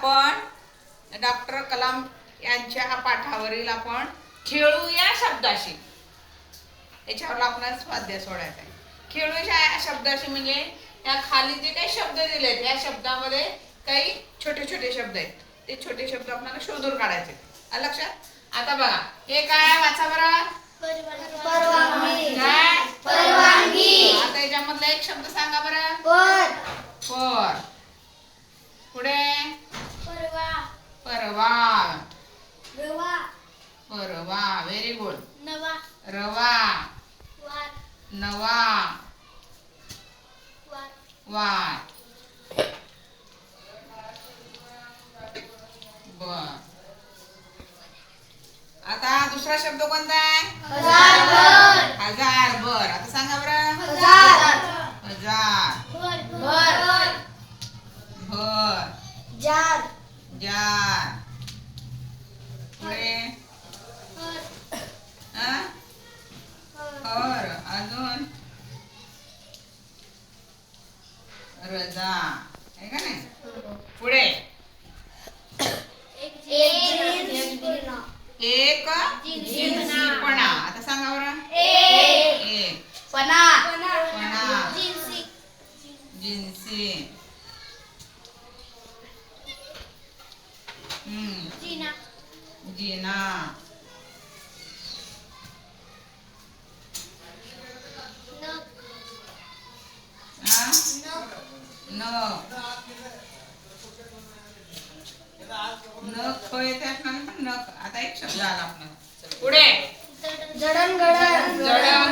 आपण डॉक्टर कलाम यांच्या पाठावरील आपण खेळू या शब्दाशी. याच्यावर आपण स्वाध्याय सोडायचा आहे. खेळू या शब्दाशी म्हणजे या खाली जे काही शब्द दिलेत या शब्दामध्ये काही छोटे छोटे शब्द आहेत. ते छोटे शब्द आपल्याला शोधून काढायचे लक्षात? आता बघा. हे काय वाचा बरं परवानगी काय परवानगी आता याच्यामधला एक शब्द सांगा बरं पर पर पुढे परवा परवा. रवा. परवा व्हेरी गुड नवा. रवा. वार. नवा. वार. वाट बर. आता दुसरा शब्द कोणता आहे? हजार भर. हजार बर आता सांगा बरं. हजार. हजार. भर. भर. जार. जार पुढे हा? हर अजून रजा आहे का नाही पुढे एक. जिन्सीपणा आता सांगा बरं एक एक पणा पणा. जिन्सी जिन्सी हम्म जिना जिना नख हा? येते आपल्याला पण नख आता एक शब्द आला आपला पुढे. जडण जडण.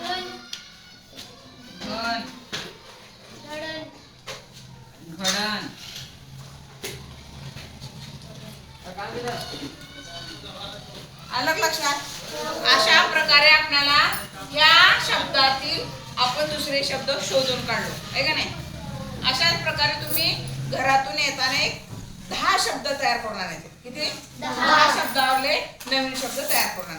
घन घडण का लक्षात. अशा प्रकारे आपल्याला या शब्दातील आपण दुसरे शब्द शोधून काढलो आहे का नाही? अशाच प्रकारे तुम्ही घरातून येताना एक दहा शब्द तयार करणार आहेत. किती? दहा. शब्दावरले नवीन शब्द तयार करणार.